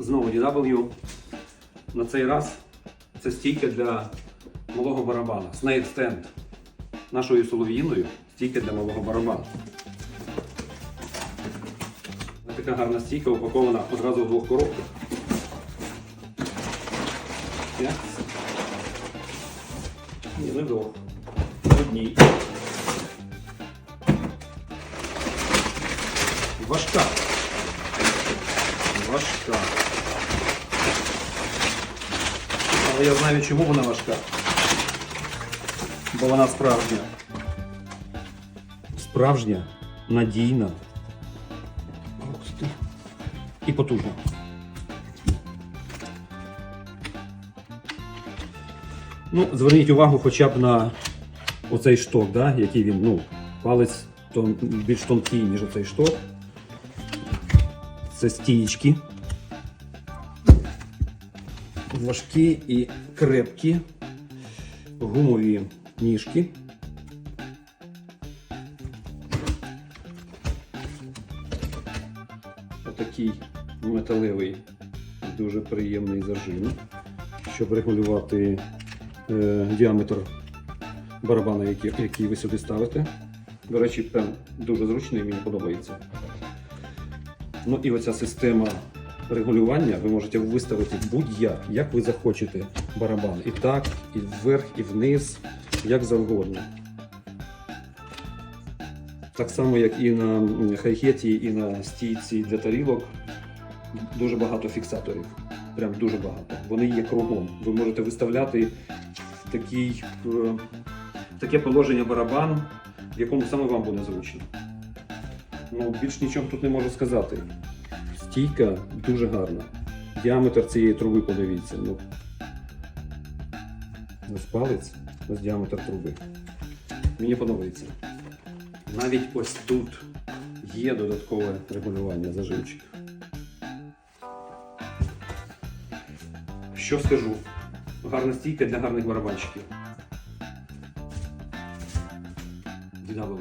Знову DW. На цей раз це стійка для малого барабана. Snake Stand. Нашою солов'їною стійка для малого барабану. Така гарна стійка упакована одразу в двох коробках. Як? Ні, не двох. Одній. Важка. Важка. Але я знаю, чому вона важка. Бо вона справжня. Справжня, надійна. І потужна. Ну, зверніть увагу хоча б на оцей шток, да? який він, ну, палець тон, більш тонкий, ніж оцей шток. Це стієчки. Важкі і крепкі, гумові ніжки. Отакий металевий, дуже приємний зажим, щоб регулювати е, діаметр барабана, який, який ви сюди ставите. До речі, пен дуже зручний, мені подобається. Ну і оця система регулювання ви можете виставити будь-як, як ви захочете барабан. І так, і вверх, і вниз, як завгодно. Так само, як і на хай-хеті, і на стійці для тарілок. Дуже багато фіксаторів. Прям дуже багато. Вони є кругом. Ви можете виставляти такий, е, таке положення барабан, в якому саме вам буде зручно. Ну, більш нічого тут не можу сказати. Стійка дуже гарна. Діаметр цієї труби подивіться. Ну, ось палець, ось діаметр труби. Мені подобається. Навіть ось тут є додаткове регулювання зажимчиків. Що скажу? Гарна стійка для гарних барабанщиків. DW.